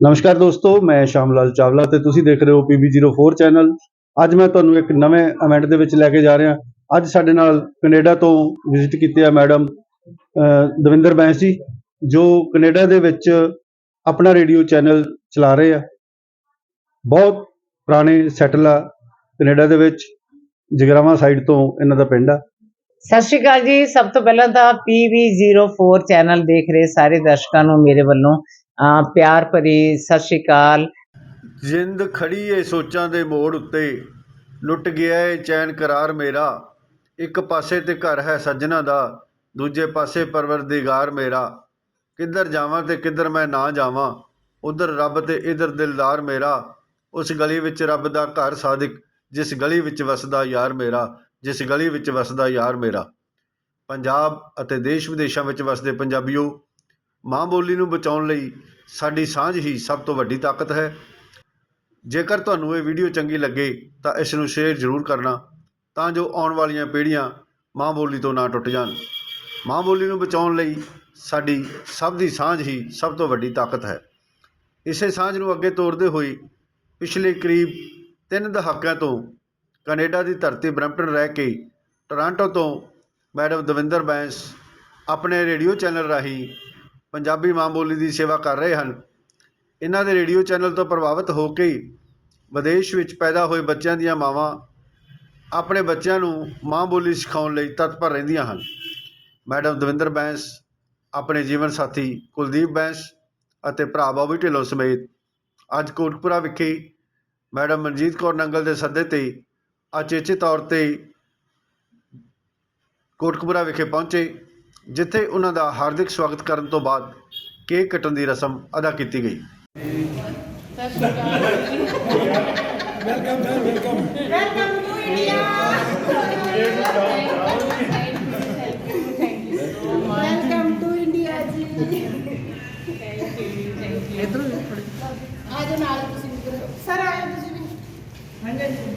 ਨਮਸਕਾਰ ਦੋਸਤੋ, ਮੈਂ ਸ਼ਾਮ ਲਾਲ ਚਾਵਲਾ ਤੇ ਤੁਸੀਂ ਦੇਖ ਰਹੇ ਹੋ PB04 ਚੈਨਲ। ਅੱਜ ਮੈਂ ਤੁਹਾਨੂੰ ਇੱਕ ਨਵੇਂ ਇਵੈਂਟ ਦੇ ਵਿੱਚ ਲੈ ਕੇ ਜਾ ਰਿਹਾ। ਅੱਜ ਸਾਡੇ ਨਾਲ ਕੈਨੇਡਾ ਤੋਂ ਵਿਜ਼ਿਟ ਕੀਤੇ ਆ ਮੈਡਮ ਦਵਿੰਦਰ ਬੈਂਸ ਜੀ, ਜੋ ਕੈਨੇਡਾ ਦੇ ਵਿੱਚ ਆਪਣਾ ਰੇਡੀਓ ਚੈਨਲ ਚਲਾ ਰਹੇ ਆ। ਬਹੁਤ ਪੁਰਾਣੇ ਸੈਟਲ ਆ ਕੈਨੇਡਾ ਦੇ ਵਿੱਚ, ਜਗਰਾਵਾਂ ਸਾਈਡ ਤੋਂ ਇਹਨਾਂ ਦਾ ਪਿੰਡ ਆ। ਸਤਿ ਸ਼੍ਰੀ ਅਕਾਲ ਜੀ। ਸਭ ਤੋਂ ਪਹਿਲਾਂ ਤਾਂ PV04 ਚੈਨਲ ਦੇਖ ਰਹੇ ਸਾਰੇ ਦਰਸ਼ਕਾਂ ਨੂੰ, ਮੇਰੇ ਵੱਲੋਂ। ਪਿਆਰ ਭਰੀ ਸਤਿ ਸ਼੍ਰੀ ਅਕਾਲ। ਜਿੰਦ ਖੜੀ ਏ ਸੋਚਾਂ ਦੇ ਮੋੜ ਉੱਤੇ। ਲੁੱਟ ਗਿਆ ਏ ਚੈਨ ਕਰਾਰ ਮੇਰਾ। ਇੱਕ ਪਾਸੇ ਤੇ ਘਰ ਹੈ ਸੱਜਣਾ ਦਾ, ਦੂਜੇ ਪਾਸੇ ਪਰਵਰਦੀਗਾਰ ਮੇਰਾ। ਕਿੱਧਰ ਜਾਵਾਂ ਤੇ ਕਿੱਧਰ ਮੈਂ ਨਾ ਜਾਵਾਂ, ਉਧਰ ਰੱਬ ਤੇ ਇਧਰ ਦਿਲਦਾਰ ਮੇਰਾ। ਉਸ ਗਲੀ ਵਿੱਚ ਰੱਬ ਦਾ ਘਰ ਸਾਦਿਕ, ਜਿਸ ਗਲੀ ਵਿੱਚ ਵਸਦਾ ਯਾਰ ਮੇਰਾ, ਜਿਸ ਗਲੀ ਵਿੱਚ ਵਸਦਾ ਯਾਰ ਮੇਰਾ। ਪੰਜਾਬ ਅਤੇ ਦੇਸ਼ ਵਿਦੇਸ਼ਾਂ ਵਿੱਚ ਵਸਦੇ ਪੰਜਾਬੀਓ ਮਾਂ ਬੋਲੀ ਨੂੰ ਬਚਾਉਣ ਲਈ ਸਾਡੀ ਸਾਂਝ ਹੀ ਸਭ ਤੋਂ ਵੱਡੀ ਤਾਕਤ ਹੈ। ਜੇਕਰ ਤੁਹਾਨੂੰ ਇਹ ਵੀਡੀਓ ਚੰਗੀ ਲੱਗੇ, ਤਾਂ ਇਸ ਨੂੰ ਸ਼ੇਅਰ ਜ਼ਰੂਰ ਕਰਨਾ, ਤਾਂ ਜੋ ਆਉਣ ਵਾਲੀਆਂ ਪੀੜ੍ਹੀਆਂ ਮਾਂ ਬੋਲੀ ਤੋਂ ਨਾ ਟੁੱਟ ਜਾਣ। ਮਾਂ ਬੋਲੀ ਨੂੰ ਬਚਾਉਣ ਲਈ ਸਾਡੀ ਸਭ ਦੀ ਸਾਂਝ ਹੀ ਸਭ ਤੋਂ ਵੱਡੀ ਤਾਕਤ ਹੈ। ਇਸੇ ਸਾਂਝ ਨੂੰ ਅੱਗੇ ਤੋਰਦੇ ਹੋਏ ਪਿਛਲੇ ਕਰੀਬ ਤਿੰਨ ਦਹਾਕਿਆਂ ਤੋਂ ਕੈਨੇਡਾ ਦੀ ਧਰਤੀ ਬਰੈਂਪਟਨ ਰਹਿ ਕੇ ਟੋਰਾਂਟੋ ਤੋਂ ਮੈਡਮ ਦਵਿੰਦਰ ਬੈਂਸ ਆਪਣੇ ਰੇਡੀਓ ਚੈਨਲ ਰਾਹੀਂ ਪੰਜਾਬੀ ਮਾਂ ਬੋਲੀ ਦੀ ਸੇਵਾ ਕਰ ਰਹੇ ਹਨ। ਇਹਨਾਂ ਦੇ ਰੇਡੀਓ ਚੈਨਲ ਤੋਂ ਪ੍ਰਭਾਵਿਤ ਹੋ ਕੇ ਵਿਦੇਸ਼ ਵਿੱਚ ਪੈਦਾ ਹੋਏ ਬੱਚਿਆਂ ਦੀਆਂ ਮਾਵਾਂ ਆਪਣੇ ਬੱਚਿਆਂ ਨੂੰ ਮਾਂ ਬੋਲੀ ਸਿਖਾਉਣ ਲਈ ਤਤਪਰ ਰਹਿੰਦੀਆਂ ਹਨ। ਮੈਡਮ ਦਵਿੰਦਰ ਬੈਂਸ, ਆਪਣੇ ਜੀਵਨ ਸਾਥੀ ਕੁਲਦੀਪ ਬੈਂਸ ਅਤੇ ਭਰਾ ਬੋਬੀ ਢਿੱਲੋਂ ਸਮੇਤ ਅੱਜ ਕੋਟਕਪੁਰਾ ਵਿਖੇ ਮੈਡਮ ਮਨਜੀਤ ਕੌਰ ਨੰਗਲ ਦੇ ਸੱਦੇ ਤੇ ਅਚੇਚੇ ਤੌਰ ਤੇ ਕੋਟਕਪੁਰਾ ਵਿਖੇ ਪਹੁੰਚੇ। ਜਿੱਥੇ ਉਹਨਾਂ ਦਾ ਹਾਰਦਿਕ ਸਵਾਗਤ ਕਰਨ ਤੋਂ ਬਾਅਦ ਕੇਕ ਕੱਟਣ ਦੀ ਰਸਮ ਅਦਾ ਕੀਤੀ ਗਈ। ਵੈਲਕਮ ਟੂ ਇੰਡੀਆ ਜੀ ਇਧਰ ਆ ਜਾਓ ਨਾਲ ਤੁਸੀਂ ਵੀ ਕਰੋ ਸਰ ਆਇਓ ਤੁਸੀਂ ਵੀ ਹਾਂਜੀ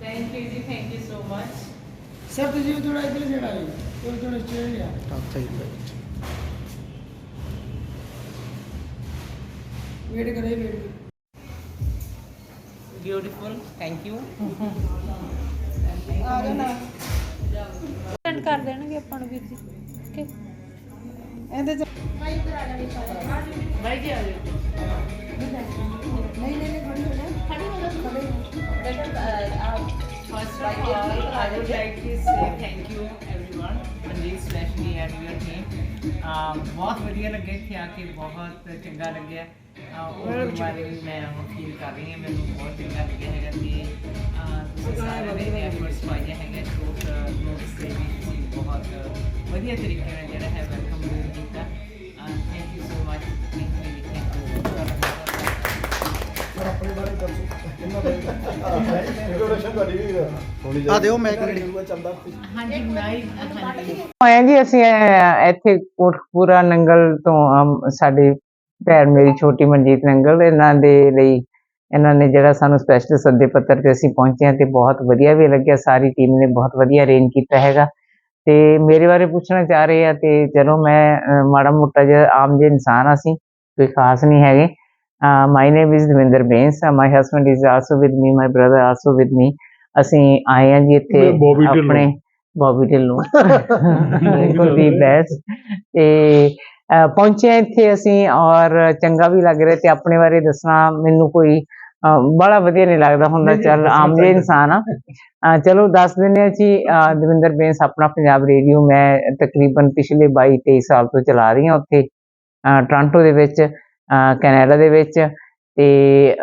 ਥੈਂਕ ਯੂ ਜੀ thank you so much sir ਤੁਸੀਂ ਥੋੜਾ ਇਧਰ ਜਿਹੜਾ ਹੈ ਥੋੜਾ ਥੋੜਾ ਸਟੇਜ ਲਿਆ ਵੇਟ ਕਰੇ। ਵੇਟ ਬਿਊਟੀਫੁਲ ਥੈਂਕ ਯੂ ਆ ਸੈਂਡ ਕਰ ਦੇਣਗੇ ਆਪਾਂ ਨੂੰ ਵੀਰ ਜੀ। ਓਕੇ ਇਹਦੇ ਚ ਭਾਈ ਇਧਰ ਆ ਜਾਣੀ ਬਾਈ ਜੀ ਆ ਜਾਓ ਨਹੀਂ ਨਹੀਂ ਨਹੀਂ ਖੜੀ ਹੋ ਜਾ ਖੜੀ ਹੋ ਜਾ ਖੜੀ First of all, I would like to say thank you everyone, Manjeet especially and your team. Um, ਬਹੁਤ ਵਧੀਆ ਲੱਗਿਆ ਇੱਥੇ ਆ ਕੇ ਬਹੁਤ ਚੰਗਾ ਲੱਗਿਆ ਅਹ ਉਹ ਬਾਰੇ ਵੀ ਮੈਂ ਫੀਲ ਕਰ ਰਹੀ ਹਾਂ ਮੈਨੂੰ ਬਹੁਤ ਚੰਗਾ ਲੱਗਿਆ ਹੈਗਾ ਤੇ ਅਹ ਤੁਸੀਂ ਸਾਰੇ ਨੇ ਐਫਰਟਸ ਪਾਏ ਹੈਗੇ ਸ਼ੋਟ ਨੋਟਸ ਦੇ ਵੀ ਤੁਸੀਂ ਬਹੁਤ ਵਧੀਆ ਤਰੀਕੇ ਨਾਲ ਜਿਹੜਾ ਆ ਦਿਓ ਮੈਂ ਕਰੀ ਹਾਂਜੀ ਆਏ ਜੀ ਅਸੀਂ ਅਹ, ਇੱਥੇ ਕੋਟਕਪੂਰਾ ਨੰਗਲ ਤੋਂ ਅਮ, ਸਾਡੀ ਭੈਣ ਮੇਰੀ ਛੋਟੀ ਮਨਜੀਤ ਨੰਗਲ ਇਹਨਾਂ ਦੇ ਲਈ ਇਹਨਾਂ ਨੇ ਜਿਹੜਾ ਸਾਨੂੰ ਸਪੈਸ਼ਲ ਸੱਦੇ ਪੱਤਰ ਤੇ ਅਸੀਂ ਪਹੁੰਚੇ ਹਾਂ ਤੇ ਬਹੁਤ ਵਧੀਆ ਵੀ ਲੱਗਿਆ। ਸਾਰੀ ਟੀਮ ਨੇ ਬਹੁਤ ਵਧੀਆ ਅਰੇਂਜ ਕੀਤਾ ਹੈਗਾ। ਤੇ ਮੇਰੇ ਬਾਰੇ ਪੁੱਛਣਾ ਚਾਹ ਰਹੇ ਆ ਤੇ ਚਲੋ ਮੈਂ ਅਹ, ਮਾੜਾ ਮੋਟਾ ਜਿਹਾ ਆਮ ਜਿਹਾ ਇਨਸਾਨ ਆ ਅਸੀਂ ਕੋਈ ਖਾਸ ਨਹੀਂ ਹੈਗੇ। My name is Davinder Bains my husband is also with me my brother also with me ਅਸੀਂ ਆਏ ਹਾਂ ਜੀ ਇੱਥੇ। ਆਪਣੇ ਬੌਬੀ ਢਿੱਲੋਂ ਕੁਲਦੀਪ ਬੈਸ ਤੇ ਪਹੁੰਚੇ ਇੱਥੇ ਅਸੀਂ ਔਰ ਚੰਗਾ ਵੀ ਲੱਗ ਰਿਹਾ ਤੇ ਆਪਣੇ ਬਾਰੇ ਦੱਸਣਾ ਮੈਨੂੰ ਕੋਈ ਬੜਾ ਵਧੀਆ ਨਹੀਂ ਲੱਗਦਾ ਹੁੰਦਾ। ਚੱਲ ਆਮ ਜਿਹੇ ਇਨਸਾਨ ਆ। ਚਲੋ ਦੱਸ ਦਿੰਦੇ ਹਾਂ ਜੀ ਦਵਿੰਦਰ ਬੇਂਸ ਆਪਣਾ ਪੰਜਾਬ ਰੇਡੀਓ। ਮੈਂ ਤਕਰੀਬਨ ਪਿਛਲੇ 22 23 ਸਾਲ ਤੋਂ ਚਲਾ ਰਹੀ ਹਾਂ ਉੱਥੇ ਟੋਰਾਂਟੋ ਦੇ ਵਿੱਚ। ਕੈਨੇਡਾ ਦੇ ਵਿੱਚ ਤੇ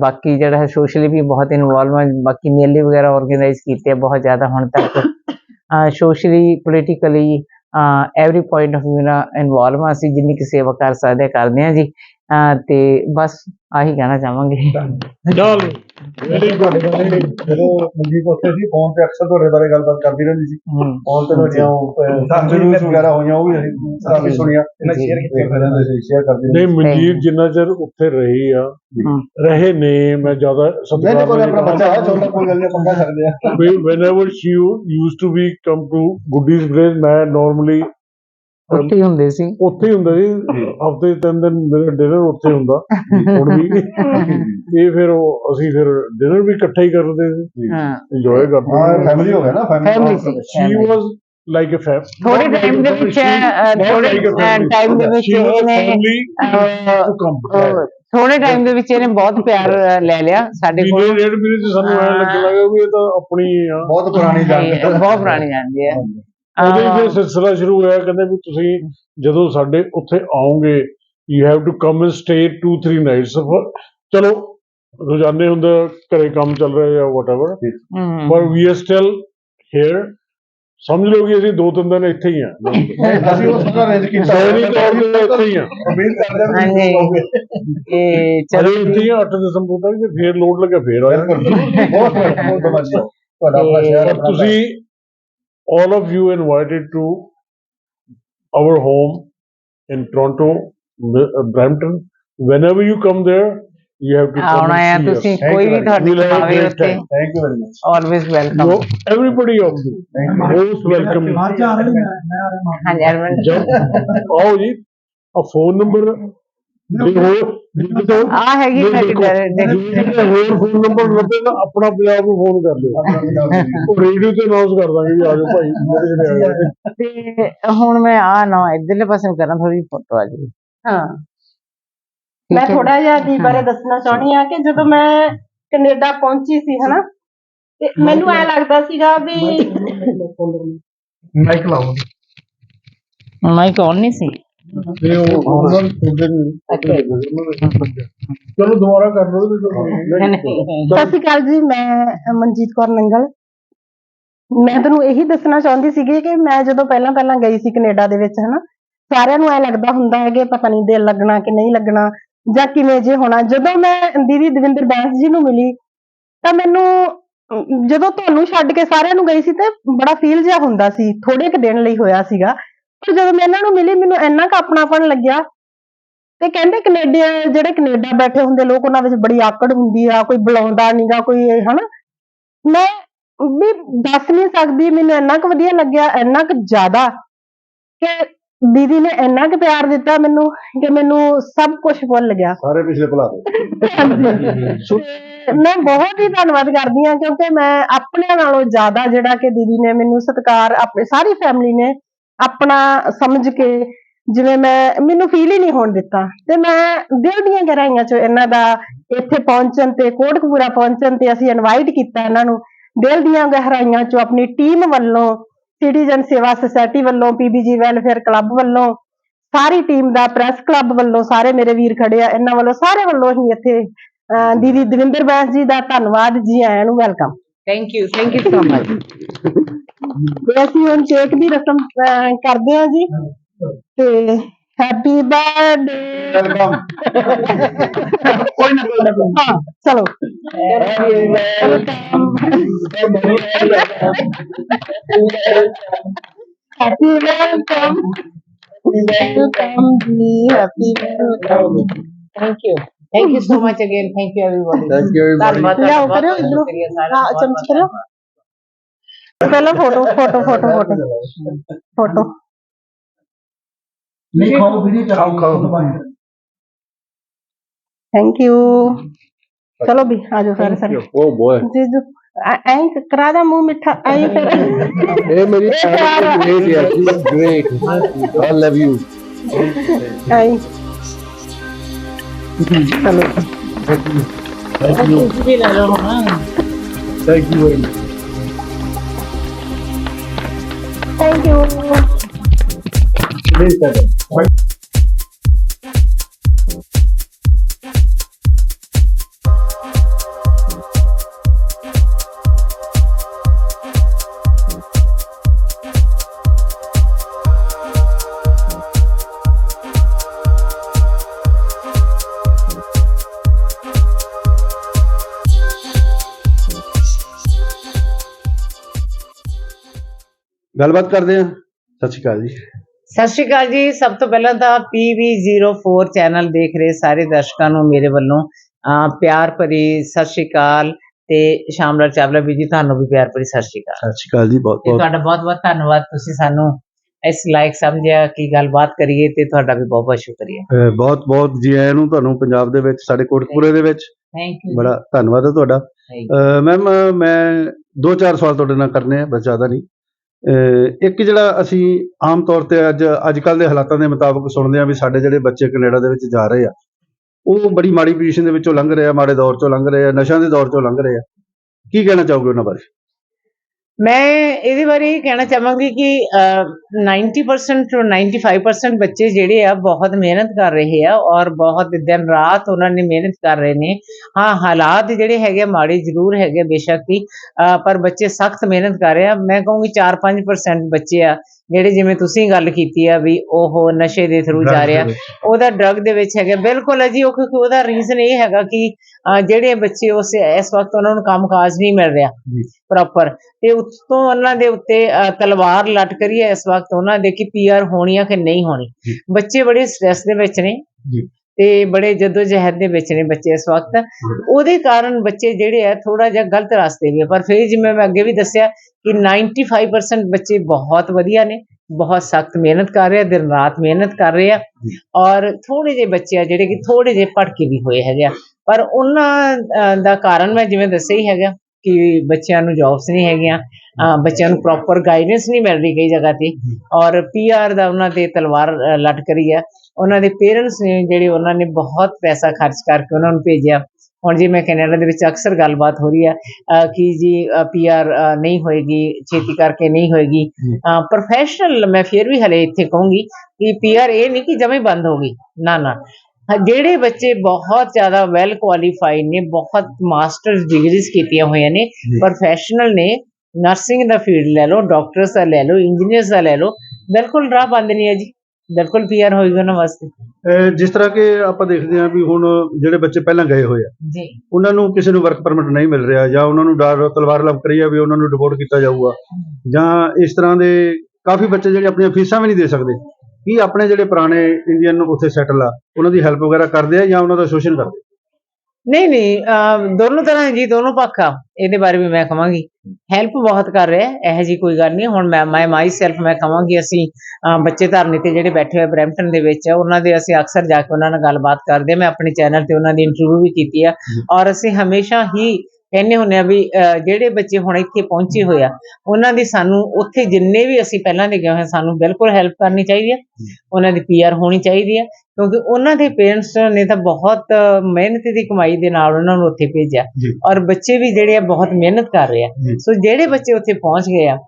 ਬਾਕੀ ਜਿਹੜਾ ਹੈ ਸੋਸ਼ਲੀ ਵੀ ਬਹੁਤ ਇਨਵੋਲਵ ਹਾਂ ਬਾਕੀ ਮੇਲੇ ਵਗੈਰਾ ਆਰਗੇਨਾਈਜ਼ ਕੀਤੇ ਆ ਬਹੁਤ ਜ਼ਿਆਦਾ ਹੁਣ ਤੱਕ। Socially politically every point of view ਨਾਲ ਇਨਵੋਲਵ ਹਾਂ ਅਸੀਂ ਜਿੰਨੀ ਕਿ ਸੇਵਾ ਕਰ ਸਕਦੇ ਹਾਂ, ਕਰਦੇ ਹਾਂ ਜੀ। ਅਹ, ਤੇ ਬਸ ਆਹੀ ਕਹਿਣਾ ਚਾਹਾਂਗੇ। ਚਲੋ ਜਿਹੜੀ ਤੁਹਾਡੇ ਬਾਰੇ ਜਦੋਂ ਮਨਜੀਤ ਉੱਥੇ ਸੀ ਫੋਨ ਤੇ ਅਕਸਰ ਤੁਹਾਡੇ ਬਾਰੇ ਗੱਲਬਾਤ ਕਰਦੀ ਰਹਿੰਦੀ ਸੀ। ਫੋਨ ਤੇ ਤੁਹਾਡੀਆਂ ਇੰਟਰਵਿਊਜ਼ ਵਗੈਰਾ ਹੋਈਆਂ ਉਹ ਵੀ ਅਸੀਂ ਕਾਫੀ ਸੁਣੀਆਂ। ਇਹਨਾਂ ਸ਼ੇਅਰ ਕੀਤੀਆਂ ਰਹਿੰਦੇ ਸੀ ਸ਼ੇਅਰ ਕਰਦੇ ਨਹੀਂ ਮਨਜੀਤ ਜਿੰਨਾ ਚਿਰ ਉੱਥੇ ਰਹੀ ਆ। ਰਹੇ ਨੇ ਮੈਂ ਜ਼ਿਆਦਾ ਸਤਿਕਾਰ ਨਹੀਂ ਕੋਈ ਆਪਣਾ ਬੱਚਾ ਹੈ ਛੋਟਾ ਕੋਈ ਗੱਲ ਨਹੀਂ ਪੰਗਾ ਸਕਦੇ ਆ whenever she used to be come to Goodies Village ਮੈਂ normally ਉੱਥੇ ਹੀ ਹੁੰਦੇ ਸੀ। ਉੱਥੇ ਹੀ ਹੁੰਦਾ ਸੀ ਹਫ਼ਤੇ ਤਿੰਨ ਦਿਨ ਮੇਰਾ ਡਿਨਰ ਉੱਥੇ ਹੁੰਦਾ। ਹੁਣ ਵੀ। ਇਹ ਫਿਰ ਉਹ ਅਸੀਂ ਫਿਰ ਡਿਨਰ ਵੀ ਇਕੱਠਾ ਹੀ ਕਰਦੇ ਸੀ। ਹਾਂ। ਇੰਜੋਏ ਹਾਂ ਕਰਦੇ ਫੈਮਿਲੀ ਹੋ ਗਿਆ ਨਾ family C. Was like a fam ਥੋੜੇ ਟਾਈਮ ਦੇ ਵਿੱਚ ਥੋੜੇ ਟਾਈਮ ਦੇ ਵਿੱਚ ਇਹਨੇ ਥੋੜੇ ਟਾਈਮ ਦੇ ਵਿੱਚ ਇਹਨੇ ਬਹੁਤ ਪਿਆਰ ਲੈ ਲਿਆ ਸਾਡੇ ਕੋਲ। ਜਿਹੜੇ ਰੇਡ ਮੇਰੇ ਚ ਸਾਨੂੰ ਐ ਲੱਗਣ ਲੱਗਾ ਵੀ ਇਹ ਤਾਂ ਆਪਣੀ ਆ। ਬਹੁਤ ਪੁਰਾਣੀ ਹੈ, ਜਾਣ ਬਹੁਤ ਪੁਰਾਣੀ ਜਾਂਦੀ ਹੈ। ਉਹਦੇ ਫਿਰ ਸਿਲਸਿਲਾ ਸ਼ੁਰੂ ਹੋਇਆ ਕਹਿੰਦੇ ਵੀ ਤੁਸੀਂ ਜਦੋਂ ਸਾਡੇ ਉੱਥੇ ਆਓਗੇ you have to come and stay 2 3 nights ਚਲੋ ਰੋਜ਼ਾਨੇ ਹੁੰਦਾ ਘਰੇ ਕੰਮ ਚੱਲ ਰਿਹਾ ਜਾਂ ਵਟਐਵਰ ਪਰ ਵੀ ਆਰ ਸਟਿਲ ਹੇਅਰ ਸਮਝ ਲਓ ਕਿ ਅਸੀਂ ਦੋ ਤਿੰਨ ਦਿਨ ਇੱਥੇ ਹੀ ਆ ਅਸੀਂ ਉਹ ਸਾਰਾ ਅਰੇਂਜ ਕੀਤਾ ਤੌਰ ਤੇ ਇੱਥੇ ਹੀ ਆ ਉਮੀਦ ਕਰਦੇ ਹਾਂ। ਇਹ ਚਲੋ ਇੱਥੇ ਹੀ ਆ 8 ਦਸੰਬਰ ਤੱਕ ਜੇ ਫੇਰ ਲੋਡ ਲੱਗੇ ਫੇਰ ਆਇਆ ਬਹੁਤ ਬਹੁਤ ਤੁਹਾਡਾ ਆਪਣਾ ਸ਼ਹਿਰ ਤੁਸੀਂ all of you invited to our home in Toronto, M- uh, Brampton. Whenever you come there, you have to come ਆਉਣਾ ਹੈ and see us. ਤੁਸੀਂ Thank ਕੋਈ you ਵੀ very ਤੁਹਾਡੀ We'll have a ਆਵੇ great ਉੱਥੇ time. Thank you very much always welcome No, everybody of you, most welcome. ਹਾਂਜੀ ਅਰਵਿੰਦ ਆਓ ਜੀ ਆ ਫੋਨ ਜੇ ਜੇ ਆ ਹੈਗੀ ਨਹੀਂ, ਸਾਡੀ ਦੇਖੋ, ਜੇ ਕਿਤੇ ਹੋਰ ਫੋਨ ਨੰਬਰ ਲੱਭੇ ਤਾਂ ਆਪਣਾ ਪੰਜਾਬ ਨੂੰ ਫੋਨ ਕਰ ਲਿਓ। ਉਹ ਰੇਡੀਓ ਤੇ ਅਨਾਉਂਸ ਕਰ ਦਾਂਗੇ ਵੀ ਆ ਜਾਓ ਭਾਈ ਜਿਹੜੇ ਜਿਹੜੇ ਆ ਗਏ ਤੇ ਹੁਣ ਮੈਂ ਆ ਨਾ ਇਧਰਲੇ ਪਾਸੇ ਨੂੰ ਕਰਾਂ ਥੋੜੀ ਫੋਟੋ ਆ ਜੀ। ਹਾਂ। ਮੈਂ। ਥੋੜਾ ਜਿਹਾ ਦੀ ਬਾਰੇ ਦੱਸਣਾ ਚਾਹਣੀ ਆ ਕਿ ਜਦੋਂ ਮੈਂ ਕੈਨੇਡਾ ਪਹੁੰਚੀ ਸੀ ਹਨਾ ਤੇ ਮੈਨੂੰ ਐ ਲੱਗਦਾ ਸੀਗਾ ਵੀ ਮਾਈਕ ਲਾਓ ਮਾਈਕ ਔਨ ਨਹੀਂ ਸੀ। ਤੇ ਉਹ ਉਹਨਾਂ ਨੂੰ ਤੁਹਾਡੇ ਨੂੰ ਚਲੋ ਦੁਬਾਰਾ ਕਰ ਲਓ ਤੇ ਚਲੋ। ਸਤਿ ਸ਼੍ਰੀ ਅਕਾਲ ਜੀ ਮੈਂ ਅ, ਮਨਜੀਤ ਕੌਰ ਨੰਗਲ। ਮੈਂ ਤੁਹਾਨੂੰ ਇਹੀ ਦੱਸਣਾ ਚਾਹੁੰਦੀ ਸੀਗੀ ਕਿ ਮੈਂ ਜਦੋਂ ਪਹਿਲਾਂ ਪਹਿਲਾਂ ਗਈ ਸੀ ਕੈਨੇਡਾ ਦੇ ਵਿੱਚ ਹਨਾ ਸਾਰਿਆਂ ਨੂੰ ਐ ਲੱਗਦਾ ਹੁੰਦਾ ਹੈ ਕਿ ਪਤਾ ਨਹੀਂ ਦਿਲ ਲੱਗਣਾ ਕਿ ਨਹੀਂ ਲੱਗਣਾ ਜਾਂ ਕਿਵੇਂ ਜੇ ਹੋਣਾ। ਜਦੋਂ ਮੈਂ ਦੀਦੀ ਦਵਿੰਦਰ ਬੈਂਸ ਜੀ ਨੂੰ ਮਿਲੀ ਤਾਂ ਮੈਨੂੰ ਜਦੋਂ ਤੁਹਾਨੂੰ ਛੱਡ ਕੇ ਸਾਰਿਆਂ ਨੂੰ ਗਈ ਸੀ ਤੇ ਬੜਾ ਫੀਲ ਜਿਹਾ ਹੁੰਦਾ ਸੀ ਥੋੜੇ ਕੁ ਦਿਨ ਲਈ ਹੋਇਆ ਸੀਗਾ। ਪਰ ਜਦੋਂ ਮੈਂ ਇਹਨਾਂ ਨੂੰ ਮਿਲੀ ਮੈਨੂੰ ਇੰਨਾ ਕੁ ਆਪਣਾਪਣ ਲੱਗਿਆ ਤੇ ਕਹਿੰਦੇ ਕੈਨੇਡਾ ਜਿਹੜੇ ਕੈਨੇਡਾ ਬੈਠੇ ਹੁੰਦੇ ਲੋਕ ਉਹਨਾਂ ਵਿੱਚ ਬੜੀ ਆਕੜ ਹੁੰਦੀ ਆ ਕੋਈ ਬੁਲਾਉਂਦਾ ਨਹੀਂਗਾ ਕੋਈ ਹਨਾ? ਮੈਂ ਵੀ ਦੱਸ ਨਹੀਂ ਸਕਦੀ ਮੈਨੂੰ ਇੰਨਾ ਕੁ ਵਧੀਆ ਲੱਗਿਆ ਇੰਨਾ ਕੁ ਜ਼ਿਆਦਾ ਕਿ ਦੀਦੀ ਨੇ ਇੰਨਾ ਕੁ ਪਿਆਰ ਦਿੱਤਾ ਮੈਨੂੰ ਕਿ ਮੈਨੂੰ ਸਭ ਕੁਝ ਭੁੱਲ ਗਿਆ। ਸਾਰੇ ਪਿਛਲੇ ਭੁਲਾ ਤੇ ਮੈਂ ਬਹੁਤ ਹੀ ਧੰਨਵਾਦ ਕਰਦੀ ਹਾਂ ਕਿਉਂਕਿ ਮੈਂ ਆਪਣਿਆਂ ਨਾਲੋਂ ਜ਼ਿਆਦਾ ਜਿਹੜਾ ਕਿ ਦੀਦੀ ਨੇ ਮੈਨੂੰ ਸਤਿਕਾਰ ਆਪਣੀ ਸਾਰੀ ਫੈਮਿਲੀ ਨੇ ਆਪਣਾ ਸਮਝ ਕੇ ਜਿਵੇਂ ਮੈਂ, ਮੈਨੂੰ ਫੀਲ ਹੀ ਨਹੀਂ ਹੋਣ ਦਿੱਤਾ। ਤੇ ਮੈਂ ਦਿਲ ਦੀਆਂ ਗਹਿਰਾਈਆਂ ਚੋਂ ਇਹਨਾਂ ਦਾ ਇੱਥੇ ਪਹੁੰਚਣ ਤੇ, ਕੋਟਕਪੂਰਾ ਪਹੁੰਚਣ ਤੇ ਅਸੀਂ ਇਨਵਾਈਟ ਕੀਤਾ ਇਹਨਾਂ ਨੂੰ। ਦਿਲ ਦੀਆਂ ਗਹਿਰਾਈਆਂ ਚੋਂ ਆਪਣੀ ਟੀਮ ਵੱਲੋਂ ਸਿਟੀਜ਼ਨ ਸੇਵਾ ਸੁਸਾਇਟੀ ਵੱਲੋਂ ਪੀਬੀਜੀ ਵੈਲਫੇਅਰ ਕਲੱਬ ਵੱਲੋਂ, ਸਾਰੀ ਟੀਮ ਦਾ ਪ੍ਰੈਸ ਕਲੱਬ ਵੱਲੋਂ ਸਾਰੇ ਮੇਰੇ ਵੀਰ ਖੜੇ ਆ, ਇਹਨਾਂ ਵੱਲੋਂ ਸਾਰੇ ਵੱਲੋਂ ਹੀ ਇੱਥੇ, ਅਹ ਦੀਦੀ ਦਵਿੰਦਰ ਬੈਂਸ ਜੀ ਦਾ ਧੰਨਵਾਦ, ਜੀ ਆਇਆਂ ਨੂੰ welcome thank you thank you so much ਤੇ ਅਸੀਂ ਹੁਣ ਕੇਕ ਦੀ ਰਸਮ ਅਹ, ਕਰਦੇ ਹਾਂ ਜੀ। ਤੇ ਹੈਪੀ ਬਰਥਡੇ ਵੈਲਕਮ ਕੋਈ ਨਾ ਕੋਈ ਨਾ ਹਾਂ ਚਲੋ। ਹੈਪੀ ਵੈਲਕਮ ਵੈਲਕਮ ਜੀ happy welcome thank you Thank you so much again. Thank you, everybody. Thank you, everybody. ਲਿਆਓ ਕਰਿਓ ਇਧਰੋਂ ਹਾਂ ਚਮਚ ਕਰਿਓ ਪਹਿਲਾਂ photo photo photo photo photo ਨਹੀਂ ਖਾਓ ਵੀਰੇ ਖਾਓ ਖਾਓ ਥੈਂਕ ਯੂ ਚਲੋ ਵੀ ਆ ਜਾਓ ਸਾਰੇ ਸਾਰੇ ਓ ਬੋਏ ਜੀ ਜੀ ਐਂ ਕਰਾ ਦਾ ਮੂੰਹ ਮਿੱਠਾ ਐਂ ਕਰ ਇਹ ਮੇਰੀ ਫੈਮਿਲੀ ਗ੍ਰੇਟ ਯਾਰ she is great I love you uh Hello. Thank you. Thank you. Thank you. Thank you. Thank you. ਗੱਲਬਾਤ ਕਰਦੇ ਹਾਂ। ਸਤਿ ਸ਼੍ਰੀ ਅਕਾਲ ਜੀ। ਸਤਿ ਸ਼੍ਰੀ ਅਕਾਲ ਜੀ। ਸਭ ਤੋਂ ਪਹਿਲਾਂ ਤਾਂ PV04 ਚੈਨਲ ਦੇਖ ਰਹੇ ਸਾਰੇ ਦਰਸ਼ਕਾਂ ਨੂੰ ਮੇਰੇ ਵੱਲੋਂ ਪਿਆਰ ਭਰੀ ਸਤਿ ਸ਼੍ਰੀ ਅਕਾਲ ਤੇ ਸ਼ਾਮਲਾਲ ਚਾਵਲਾ ਵੀ ਜੀ ਤੁਹਾਨੂੰ ਵੀ ਪਿਆਰ ਭਰੀ ਸਤਿ ਸ਼੍ਰੀ ਅਕਾਲ। ਸਤਿ ਸ਼੍ਰੀ ਅਕਾਲ ਜੀ ਬਹੁਤ ਬਹੁਤ। ਤੁਹਾਡਾ ਬਹੁਤ ਬਹੁਤ ਧੰਨਵਾਦ। ਤੁਸੀਂ ਸਾਨੂੰ ਇਸ ਲਾਇਕ ਸਮਝਿਆ ਕਿ ਗੱਲਬਾਤ ਕਰੀਏ ਤੇ ਤੁਹਾਡਾ ਵੀ ਬਹੁਤ ਬਹੁਤ ਸ਼ੁਕਰੀਆ। ਬਹੁਤ ਬਹੁਤ ਜੀ ਆਇਆਂ ਨੂੰ ਤੁਹਾਨੂੰ ਪੰਜਾਬ ਦੇ ਵਿੱਚ ਸਾਡੇ ਕੋਟਕਪੂਰੇ ਦੇ ਵਿੱਚ ਥੈਂਕ ਯੂ ਬੜਾ ਧੰਨਵਾਦ ਹੈ ਤੁਹਾਡਾ। ਮੈਮ ਮੈਂ ਦੋ ਚਾਰ ਸਵਾਲ ਤੁਹਾਡੇ ਨਾਲ ਕਰਨੇ ਆ ਬਸ ਜ਼ਿਆਦਾ ਨਹੀਂ। ਇੱਕ ਜਿਹੜਾ ਅਸੀਂ ਆਮ ਤੌਰ ਤੇ ਅੱਜ ਅੱਜ ਕੱਲ ਦੇ ਹਾਲਾਤਾਂ ਦੇ ਮੁਤਾਬਕ ਸੁਣਦੇ ਆ ਵੀ ਸਾਡੇ ਜਿਹੜੇ ਬੱਚੇ ਕੈਨੇਡਾ ਦੇ ਵਿੱਚ ਜਾ ਰਹੇ ਆ, ਉਹ ਬੜੀ ਮਾੜੀ ਪੋਜੀਸ਼ਨ ਦੇ ਵਿੱਚੋਂ ਲੰਘ ਰਹੇ ਆ, ਮਾੜੇ ਦੌਰ ਚੋਂ ਲੰਘ ਰਹੇ ਆ, ਨਸ਼ਿਆਂ ਦੇ ਦੌਰ ਚੋਂ ਲੰਘ ਰਹੇ ਆ। ਕੀ ਕਹਿਣਾ ਚਾਹੋਗੇ ਉਹਨਾਂ ਬਾਰੇ? ਮੈਂ ਇਹਦੇ ਬਾਰੇ ਇਹ ਕਹਿਣਾ ਚਾਹਾਂਗੀ ਕਿ ਅਹ, 90% ਤੋਂ 95% ਬੱਚੇ ਜਿਹੜੇ ਆ ਬਹੁਤ ਮਿਹਨਤ ਕਰ ਰਹੇ ਆ ਔਰ ਬਹੁਤ ਦਿਨ ਰਾਤ ਉਹਨਾਂ ਨੇ ਮਿਹਨਤ ਕਰ ਰਹੇ ਨੇ। ਹਾਂ ਹਾਲਾਤ ਜਿਹੜੇ ਹੈਗੇ ਮਾੜੇ ਜ਼ਰੂਰ ਹੈਗੇ ਬੇਸ਼ੱਕ ਹੀ ਪਰ ਬੱਚੇ ਸਖਤ ਮਿਹਨਤ ਕਰ ਰਹੇ ਆ। ਮੈਂ ਕਹੂੰਗੀ 4-5% ਬੱਚੇ ਆ ਜਿਹੜੇ ਜਿਵੇਂ ਤੁਸੀਂ ਗੱਲ ਕੀਤੀ ਆ ਵੀ ਉਹ ਨਸ਼ੇ ਦੇ ਥਰੂ ਜਾ ਰਿਹਾ ਉਹਦਾ ਡਰਗ ਦੇ ਵਿੱਚ ਹੈਗਾ ਬਿਲਕੁਲ ਹੈ ਜੀ ਉਹ ਕਿਉਂਕਿ ਉਹਦਾ ਰੀਜ਼ਨ ਇਹ ਹੈਗਾ ਕਿ ਜਿਹੜੇ ਬੱਚੇ ਉਸ ਇਸ ਵਕਤ ਉਹਨਾਂ ਨੂੰ ਕੰਮਕਾਜ ਨਹੀਂ ਮਿਲ ਰਿਹਾ। ਪ੍ਰੋਪਰ ਤੇ ਉੱਤੋਂ ਉਹਨਾਂ ਦੇ ਉੱਤੇ ਤਲਵਾਰ ਲਟਕ ਰਹੀ ਹੈ ਇਸ ਵਕਤ ਉਹਨਾਂ ਦੇ ਕਿ ਪੀਆਰ ਹੋਣੀ ਆ ਕਿ ਨਹੀਂ ਹੋਣੀ। ਬੱਚੇ ਬੜੇ ਸਟ੍ਰੈਸ ਦੇ ਵਿੱਚ ਨੇ। ਤੇ ਬੜੇ ਜਦੋਜਹਿਦ ਦੇ ਵਿੱਚ ਨੇ ਬੱਚੇ ਇਸ ਵਕਤ ਉਹਦੇ ਕਾਰਨ ਬੱਚੇ ਜਿਹੜੇ ਆ ਥੋੜਾ ਜਿਹਾ ਗਲਤ ਰਸਤੇ ਵੀ ਪਰ ਫਿਰ ਜਿਵੇਂ ਮੈਂ ਅੱਗੇ ਵੀ ਦੱਸਿਆ ਕਿ 95% ਬੱਚੇ ਬਹੁਤ ਵਧੀਆ ਨੇ ਬਹੁਤ ਸਖਤ ਮਿਹਨਤ ਕਰ ਰਹੇ ਆ ਦਿਨ ਰਾਤ ਮਿਹਨਤ ਕਰ ਰਹੇ ਆ ਔਰ ਥੋੜੇ ਜਿਹੇ ਬੱਚੇ ਆ ਜਿਹੜੇ ਕਿ ਥੋੜੇ ਜਿਹੇ ਭਟਕੇ ਵੀ ਹੋਏ ਹੈਗੇ ਆ। ਪਰ ਉਹਨਾਂ ਦਾ ਕਾਰਨ ਮੈਂ ਜਿਵੇਂ ਦੱਸਿਆ ਹੀ ਹੈਗਾ ਕਿ ਬੱਚਿਆਂ ਨੂੰ ਜੌਬਸ ਨਹੀਂ ਹੈਗੀਆਂ ਬੱਚਿਆਂ ਨੂੰ ਪ੍ਰੋਪਰ ਗਾਈਡੈਂਸ ਨਹੀਂ ਮਿਲ ਰਹੀ ਕਈ ਜਗ੍ਹਾ ਤੇ ਔਰ ਪੀਆਰ ਦਾ ਉਹਨਾਂ ਤੇ ਤਲਵਾਰ ਲਟਕ ਰਹੀ ਆ। ਉਹਨਾਂ ਦੇ ਪੇਰੈਂਟਸ ਨੇ ਜਿਹੜੇ ਉਹਨਾਂ ਨੇ ਬਹੁਤ ਪੈਸਾ ਖਰਚ ਕਰਕੇ ਉਹਨਾਂ ਨੂੰ ਭੇਜਿਆ। ਹੁਣ ਜੀ ਮੈਂ ਕੈਨੇਡਾ ਦੇ ਵਿੱਚ ਅਕਸਰ ਗੱਲਬਾਤ ਹੋ ਰਹੀ ਆ ਅਹ, ਕਿ ਜੀ ਪੀਆਰ ਨਹੀਂ ਹੋਏਗੀ ਛੇਤੀ ਕਰਕੇ ਨਹੀਂ ਹੋਏਗੀ। ਪ੍ਰੋਫੈਸ਼ਨਲ ਮੈਂ ਫਿਰ ਵੀ ਹਲੇ ਇੱਥੇ ਕਹੂੰਗੀ ਕਿ ਪੀਆਰ ਇਹ ਨਹੀਂ ਕਿ ਜਮੇ ਬੰਦ ਹੋ ਗਈ। ਨਾ ਨਾ। ਹਾਂ, ਜਿਹੜੇ ਬੱਚੇ ਬਹੁਤ ਜ਼ਿਆਦਾ ਵੈਲ ਕੁਆਲੀਫਾਈਡ ਨੇ ਬਹੁਤ ਮਾਸਟਰਸ ਡਿਗਰੀਜ਼ ਕੀਤੀਆਂ ਹੋਈਆਂ ਨੇ ਪ੍ਰੋਫੈਸ਼ਨਲ ਨੇ ਨਰਸਿੰਗ ਦਾ ਫੀਲਡ ਲੈ ਲਓ ਡਾਕਟਰਸ ਦਾ ਲੈ ਲਓ ਇੰਜੀਨੀਅਰਸ ਦਾ ਲੈ ਲਓ ਬਿਲਕੁਲ ਰਾਹ ਬੰਦ ਨਹੀਂ ਹੈ ਜੀ। ਬਿਲਕੁਲ ਪੀਆਰ ਹੋਏਗਾ ਉਹਨਾਂ ਵਾਸਤੇ। ਅਹ ਜਿਸ ਤਰ੍ਹਾਂ ਕਿ ਆਪਾਂ ਦੇਖਦੇ ਹਾਂ ਵੀ ਹੁਣ ਜਿਹੜੇ ਬੱਚੇ ਪਹਿਲਾਂ ਗਏ ਹੋਏ ਆ ਜੀ। ਉਹਨਾਂ ਨੂੰ ਕਿਸੇ ਨੂੰ ਵਰਕ ਪਰਮਿਟ ਨਹੀਂ ਮਿਲ ਰਿਹਾ ਜਾਂ ਉਹਨਾਂ ਨੂੰ ਡਰ ਤਲਵਾਰ ਲਮਕ ਰਹੀ ਆ ਵੀ ਉਹਨਾਂ ਨੂੰ ਡਿਪੋਰਟ ਕੀਤਾ ਜਾਊਗਾ। ਜਾਂ ਇਸ ਤਰ੍ਹਾਂ ਦੇ ਕਾਫੀ ਬੱਚੇ ਜਿਹੜੇ ਆਪਣੀਆਂ ਫੀਸਾਂ ਵੀ ਨਹੀਂ ਦੇ ਸਕਦੇ। ਕੀ ਆਪਣੇ ਜਿਹੜੇ ਪੁਰਾਣੇ ਇੰਡੀਅਨ ਉੱਥੇ ਸੈਟਲ ਆ ਉਹਨਾਂ ਦੀ ਹੈਲਪ ਵਗੈਰਾ ਕਰਦੇ ਆ ਜਾਂ ਉਹਨਾਂ ਦਾ ਸ਼ੋਸ਼ਣ ਕਰਦੇ? ਨਹੀਂ ਨਹੀਂ ਅਹ ਦੋਨੋਂ ਤਰ੍ਹਾਂ ਜੀ ਦੋਨੋਂ ਪੱਖ ਆ। ਇਹਦੇ ਬਾਰੇ ਵੀ ਮੈਂ ਕਹਾਂਗੀ ਹੈਲਪ ਬਹੁਤ ਕਰ ਰਿਹਾ ਹੈ ਇਹੋ ਜੀ ਕੋਈ ਗੱਲ ਨਹੀਂ। ਹੁਣ ਮੈਂ ਮੈਂ ਮਾਈ ਸੈਲਫ ਮੈਂ ਕਹਾਂਗੀ ਅਸੀਂ ਬੱਚੇ ਧਰਨੇ ਤੇ ਜਿਹੜੇ ਬੈਠੇ ਹੋਏ ਬਰੈਂਪਟਨ ਦੇ ਵਿੱਚ ਆ, ਉਹਨਾਂ ਦੇ ਅਸੀਂ ਅਕਸਰ ਜਾ ਕੇ ਉਹਨਾਂ ਨਾਲ ਗੱਲਬਾਤ ਕਰਦੇ ਹਾਂ। ਮੈਂ ਆਪਣੇ ਚੈਨਲ ਤੇ ਉਹਨਾਂ ਦੀ ਇੰਟਰਵਿਊ ਵੀ ਕੀਤੀ ਆ। ਔਰ ਅਸੀਂ ਹਮੇਸ਼ਾ ਹੀ ਕਹਿੰਦੇ ਹੁੰਦੇ ਆ ਵੀ ਜਿਹੜੇ ਬੱਚੇ ਹੁਣ ਇੱਥੇ ਪਹੁੰਚੇ ਹੋਏ ਆ ਉਹਨਾਂ ਦੀ ਸਾਨੂੰ ਉੱਥੇ ਜਿੰਨੇ ਵੀ ਅਸੀਂ ਪਹਿਲਾਂ ਦੇ ਗਏ ਹੋਏ ਸਾਨੂੰ ਬਿਲਕੁਲ ਹੈਲਪ ਕਰਨੀ ਚਾਹੀਦੀ ਹੈ ਉਹਨਾਂ ਦੀ ਪੀਆਰ ਹੋਣੀ ਚਾਹੀਦੀ ਹੈ ਕਿਉਂਕਿ ਉਹਨਾਂ ਦੇ ਪੇਰੈਂਟਸ ਨੇ ਤਾਂ ਬਹੁਤ ਮਿਹਨਤ ਦੀ ਕਮਾਈ ਦੇ ਨਾਲ ਉਹਨਾਂ ਨੂੰ ਉੱਥੇ ਭੇਜਿਆ। ਔਰ ਬੱਚੇ ਵੀ ਜਿਹੜੇ ਆ ਬਹੁਤ ਮਿਹਨਤ ਕਰ ਰਹੇ ਆ। ਸੋ ਜਿਹੜੇ ਬੱਚੇ ਉੱਥੇ ਪਹੁੰਚ ਗਏ ਆ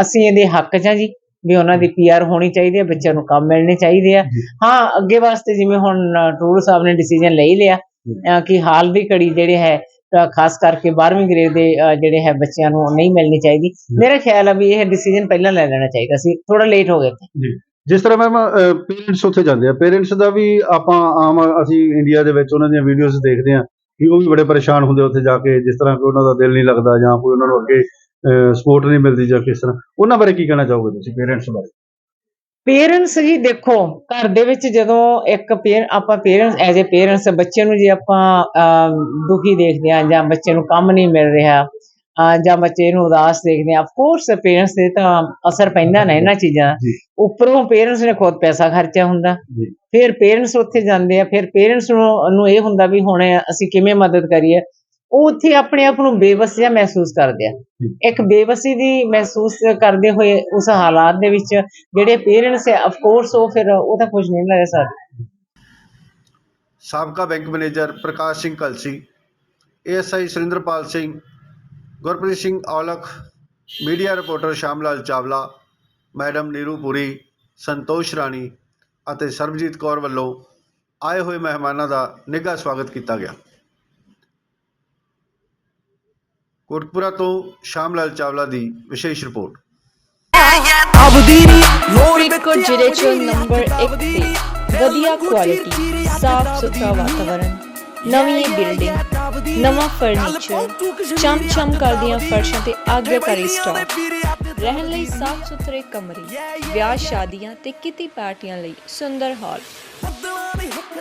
ਅਸੀਂ ਇਹਦੇ ਹੱਕ 'ਚ ਆ ਜੀ ਵੀ ਉਹਨਾਂ ਦੀ ਪੀਆਰ ਹੋਣੀ ਚਾਹੀਦੀ ਹੈ ਬੱਚਿਆਂ ਨੂੰ ਕੰਮ ਮਿਲਣੇ ਚਾਹੀਦੇ ਆ। ਹਾਂ ਅੱਗੇ ਵਾਸਤੇ ਜਿਵੇਂ ਹੁਣ ਟੂਰ ਸਾਹਿਬ ਨੇ ਡਿਸੀਜਨ ਲੈ ਹੀ ਲਿਆ ਕਿ ਹਾਲ ਦੀ ਘੜੀ ਜਿਹੜੇ ਹੈ ਖਾਸ ਕਰਕੇ 12ਵੀਂ ਗ੍ਰੇਡ ਦੇ ਜਿਹੜੇ ਹੈ ਬੱਚਿਆਂ ਨੂੰ ਨਹੀਂ ਮਿਲਣੀ ਚਾਹੀਦੀ। ਮੇਰਾ ਖਿਆਲ ਆ ਵੀ ਇਹ ਡਿਸੀਜਨ ਪਹਿਲਾਂ ਲੈ ਲੈਣਾ ਚਾਹੀਦਾ ਸੀ। ਥੋੜਾ ਲੇਟ ਹੋ ਗਏ ਜਿਸ ਤਰ੍ਹਾਂ ਮੈਮ ਪੇਰੈਂਟਸ ਉੱਥੇ ਜਾਂਦੇ ਆ। ਪੇਰੈਂਟਸ ਦਾ ਵੀ ਆਪਾਂ ਆਮ ਅਸੀਂ ਇੰਡੀਆ ਦੇ ਵਿੱਚ ਉਹਨਾਂ ਦੀਆਂ ਵੀਡੀਓਜ਼ ਦੇਖਦੇ ਆ ਕਿ ਉਹ ਵੀ ਬੜੇ ਪਰੇਸ਼ਾਨ ਹੁੰਦੇ ਉੱਥੇ ਜਾ ਕੇ ਜਿਸ ਤਰ੍ਹਾਂ ਕਿ ਉਹਨਾਂ ਦਾ ਦਿਲ ਨਹੀਂ ਲੱਗਦਾ ਜਾਂ ਕੋਈ ਉਹਨਾਂ ਨੂੰ ਅੱਗੇ ਸਪੋਰਟ ਨਹੀਂ ਮਿਲਦੀ ਜਾਂ ਕਿਸ ਤਰ੍ਹਾਂ। ਉਹਨਾਂ ਬਾਰੇ ਕੀ ਕਹਿਣਾ ਚਾਹੋਗੇ ਤੁਸੀਂ ਪੇਰੈਂਟਸ ਬਾਰੇ? ਪੇਰੈਂਟਸ ਜੀ ਦੇਖੋ ਘਰ ਦੇ ਵਿੱਚ ਜਦੋਂ ਇੱਕ ਪੇਰ ਆਪਾਂ ਪੇਰੈਂਟਸ ਐਜ਼ ਅ ਪੇਰੈਂਟਸ ਬੱਚੇ ਨੂੰ ਜੇ ਆਪਾਂ ਦੁਖੀ ਦੇਖਦੇ ਹਾਂ ਜਾਂ ਬੱਚੇ ਨੂੰ ਕੰਮ ਨਹੀਂ ਮਿਲ ਰਿਹਾ ਜਾਂ ਬੱਚੇ ਨੂੰ ਉਦਾਸ ਦੇਖਦੇ ਆ ਆਫ ਕੋਰਸ ਪੇਰੈਂਟਸ ਤੇ ਤਾਂ ਅਸਰ ਪੈਂਦਾ ਨਾ ਇਹਨਾਂ ਚੀਜ਼ਾਂ ਦਾ। ਉੱਪਰੋਂ ਪੇਰੈਂਟਸ ਨੇ ਖੁਦ ਪੈਸਾ ਖਰਚਿਆ ਹੁੰਦਾ। ਫਿਰ ਪੇਰੈਂਟਸ ਉੱਥੇ ਜਾਂਦੇ ਆ ਫਿਰ ਪੇਰੈਂਟਸ ਨੂੰ ਇਹ ਹੁੰਦਾ ਵੀ ਹੁਣ ਅਸੀਂ ਕਿਵੇਂ ਮਦਦ ਕਰੀਏ ਉਹ ਉੱਥੇ ਆਪਣੇ ਆਪ ਨੂੰ ਬੇਵਸ ਜਿਹਾ ਮਹਿਸੂਸ ਕਰਦੇ ਆ। ਇੱਕ ਬੇਵਸੀ ਦੀ ਮਹਿਸੂਸ ਕਰਦੇ ਹੋਏ ਉਸ ਹਾਲਾਤ ਦੇ ਵਿੱਚ ਜਿਹੜੇ ਪੇਰੈਂਟਸ ਹੈ ਆਫ ਕੋਰਸ ਉਹ ਫਿਰ ਉਹ ਤਾਂ ਕੁਝ ਨਹੀਂ ਲੈ ਸਕਦੇ। ਸਾਬਕਾ bank manager Prakash Singh Kalsi ASI Surinderpal Singh Gurpreet Singh Aulakh media reporter Shamlal Chawla madam Neeru Puri Santosh Rani ਅਤੇ ਸਰਬਜੀਤ ਕੌਰ ਵੱਲੋਂ ਆਏ ਹੋਏ ਮਹਿਮਾਨਾਂ ਦਾ ਨਿੱਘਾ ਸਵਾਗਤ ਕੀਤਾ ਗਿਆ। ਕੋਟਪੁਰਾ ਤੋਂ ਸ਼ਾਮਲਾਲ ਚਾਵਲਾ ਦੀ ਵਿਸ਼ੇਸ਼ ਰਿਪੋਰਟ। ਫਰੀਦਕੋਟ ਜ਼ਿਲ੍ਹੇ 'ਚ ਨੰਬਰ 1 ਤੇ ਵਧੀਆ ਕੁਆਲਿਟੀ ਸਾਫ਼ ਸੁਥਰਾ ਵਾਤਾਵਰਣ ਨਵੀਂ ਬਿਲਡਿੰਗ ਨਵਾਂ ਫਰਨੀਚਰ ਚਮ ਚਮ ਕਰਦੀਆਂ ਫਰਸ਼ਾਂ ਤੇ ਆਗਿਆਕਾਰੀ ਸਟਾਕ ਰਹਿਣ ਲਈ ਸਾਫ਼ ਸੁਥਰੇ ਕਮਰੇ ਵਿਆਹ ਸ਼ਾਦੀਆਂ ਤੇ ਕਿਤੀ ਪਾਰਟੀਆਂ ਲਈ ਸੁੰਦਰ ਹਾਲ।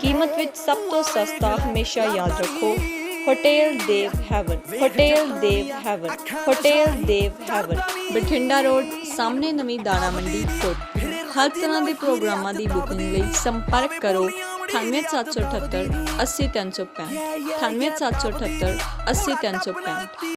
ਕੀਮਤ ਵਿੱਚ ਸਭ ਤੋਂ ਸਸਤਾ ਹਮੇਸ਼ਾ ਯਾਦ ਰੱਖੋ। Hotel Dev Heaven hotel Dev Heaven hotel Dev Heaven Bathinda road, ਸਾਹਮਣੇ ਨਵੀਂ ਦਾਣਾ ਮੰਡੀ ਕੋਟ ਹਰ ਤਰ੍ਹਾਂ ਦੇ ਪ੍ਰੋਗਰਾਮਾਂ ਦੀ ਬੁਕਿੰਗ ਲਈ ਸੰਪਰਕ ਕਰੋ 98778 80365 98778 80365